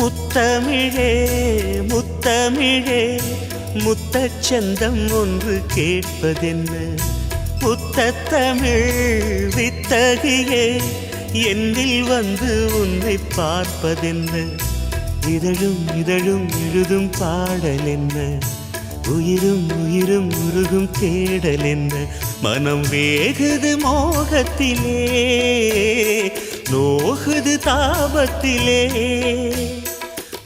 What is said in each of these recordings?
முத்தமிழே முத்தமிழே முத்தச்சந்தம் ஒன்று கேட்பதென்ன? முத்தத்தமிழ் வித்தகியே என்னில் வந்து உன்னை பார்ப்பதென்ன? இதழும் இதழும் எழுதும் பாடல் என்ன உயிரும் உயிரும் உருகும் தேடல் என்ன மனம் வேகுது மோகத்திலே நோகுது தாபத்திலே.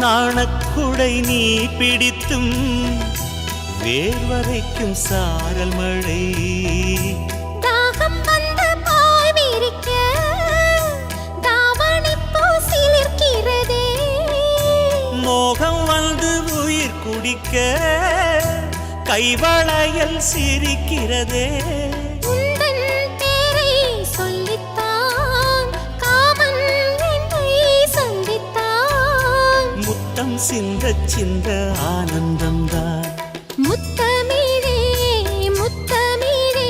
நாணக்குடை நீ பிடித்தும் வேர்வரைக்கும் சாரல் மழை. மோகம் வந்து உயிர் குடிக்க கைவளையல் சிரிக்கிறதே. சிந்த சிந்த ஆனந்தம்தான். முத்தமிழே முத்தமிழே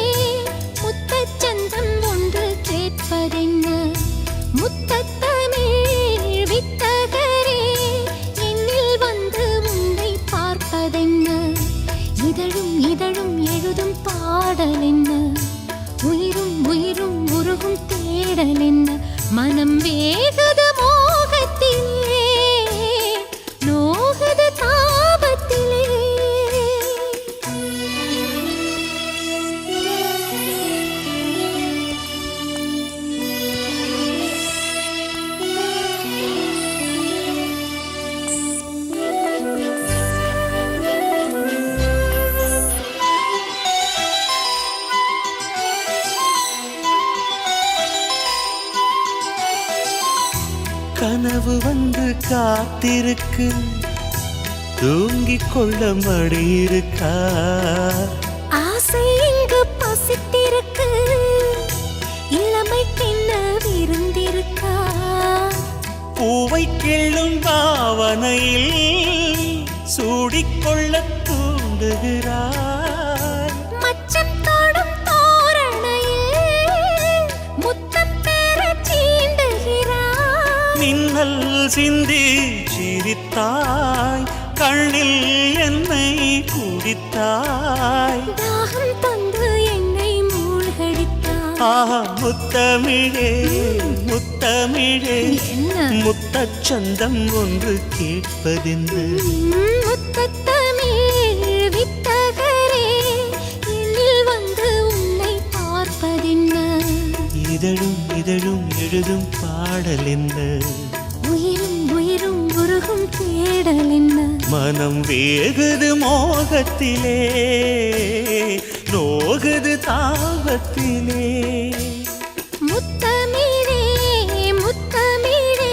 முத்தச்சந்தம் ஒன்று கேட்பதென்ன? முத்தத்தமிழ் வித்தகரே என்னில் வந்து உன்னை பார்ப்பதென்ன? இதழும் இதழும் எழுதும் பாடல் என்ன உயிரும் உயிரும் உருகும் தேடல் என்ன மனம் வேகுது கனவு வந்து காத்திருக்கு. தூங்கிக் கொள்ள மடி இருக்கா ஆசை இங்கு பசித்திருக்கு. இளமைக்கென்ன விருந்திருக்கா? பூவை கிள்ளும் பாவனையில் சூடிக்கொள்ள தூண்டுகிறாய் மச்சம் மின்னல் சிந்தி சிரித்தாய் கண்ணில் என்னை குடித்தாய். தாகம் தந்து என்னை மூழ்கடித்தாய். ஆஹா முத்தமிழே முத்தமிழே என்ன? முத்தச்சந்தம் ஒன்று பார்ப்பதென்ன? இதழும் இதழும் எழுதும் பாடல் என்ன? உயிரும் உயிரும் உருகும் தேடல் என்ன? மனம் வேகுது மோகத்திலே நோகுது தாபத்திலே. முத்தமிழே முத்தமிழே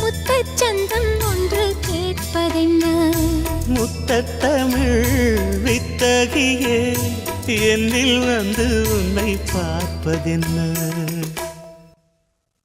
முத்தச்சந்தம் ஒன்று கேட்பதென்ன? முத்தத்தமிழ் வித்தகியே என்னில் வந்து உன்னை பார்ப்பதென்ன?